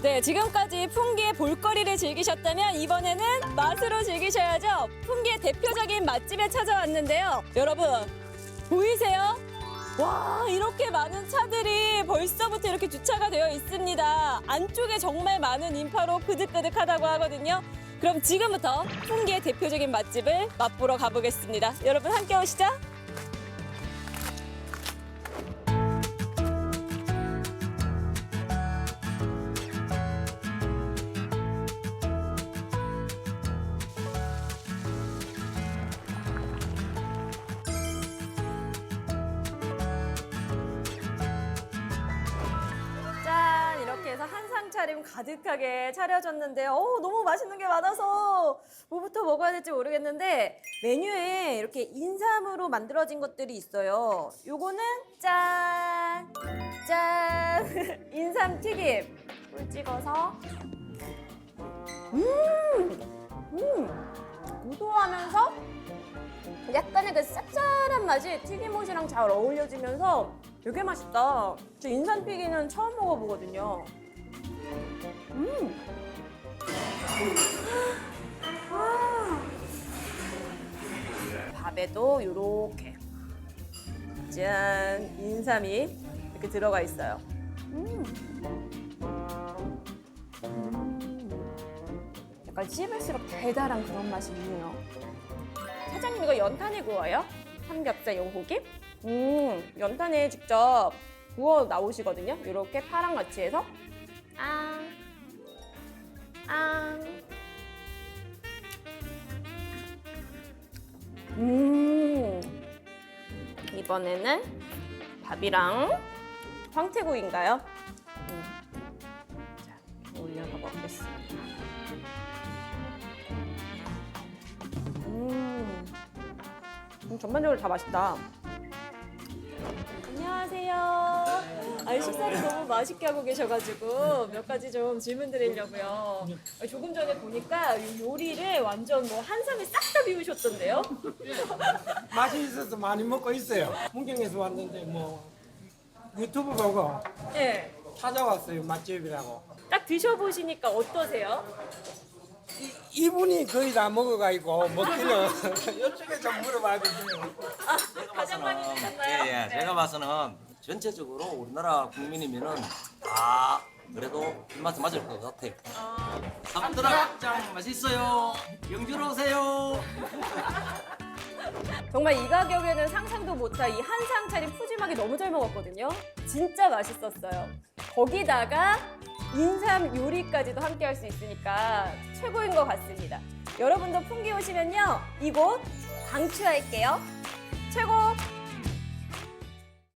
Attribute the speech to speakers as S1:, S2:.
S1: 네, 지금까지 풍기의 볼거리를 즐기셨다면 이번에는 맛으로 즐기셔야죠. 풍기의 대표적인 맛집에 찾아왔는데요. 여러분, 보이세요? 와, 이렇게 많은 차들이 벌써부터 이렇게 주차가 되어 있습니다. 안쪽에 정말 많은 인파로 그득그득하다고 하거든요. 그럼 지금부터 풍기의 대표적인 맛집을 맛보러 가보겠습니다. 여러분 함께 오시죠. 차림 가득하게 차려졌는데요. 어 너무 맛있는 게 많아서 뭐부터 먹어야 될지 모르겠는데 메뉴에 이렇게 인삼으로 만들어진 것들이 있어요. 요거는 짠! 짠! 인삼 튀김. 꿀 찍어서 음! 음! 고소하면서 약간의 그 쌉쌀한 맛이 튀김옷이랑 잘 어울려지면서 되게 맛있다. 저 인삼튀기는 처음 먹어보거든요. 음. 아. 밥에도 요렇게 짠 인삼이 이렇게 들어가 있어요. 음. 음. 약간 씹을수록 달달한 그런 맛이 있네요. 사장님 이거 연탄에 구워요? 삼겹살 요고기? 음, 연탄에 직접 구워 나오시거든요. 이렇게 파랑 같이 해서 앙, 앙. 음, 이번에는 밥이랑 황태구이인가요? 음. 음, 음, 전반적으로 다 맛있다. 안녕하세요. 아니, 식사를 너무 맛있게 하고 계셔가지고 몇 가지 좀 질문 드리려고요. 아니, 조금 전에 보니까 이 요리를 완전 뭐 한상에 싹 다 비우셨던데요?
S2: 맛이 있어서 많이 먹고 있어요. 문경에서 왔는데 뭐 유튜브 보고
S1: 네.
S2: 찾아왔어요 맛집이라고.
S1: 딱 드셔보시니까 어떠세요?
S2: 이, 이분이 거의 다 먹어가지고 먹기는 이쪽에 좀 물어봐야 되세요.
S1: 아, 가장 많이?
S3: 예, 예. 봐서는 전체적으로 우리나라 국민이면은 다 그래도 입맛에 맞을 것 같아요. 삼드락장 맛있어요. 영주로 오세요.
S1: 정말 이 가격에는 상상도 못할 이 한 상 차림 푸짐하게 너무 잘 먹었거든요. 진짜 맛있었어요. 거기다가 인삼 요리까지도 함께 할 수 있으니까 최고인 것 같습니다. 여러분도 풍기 오시면요. 이곳 강추할게요. 최고!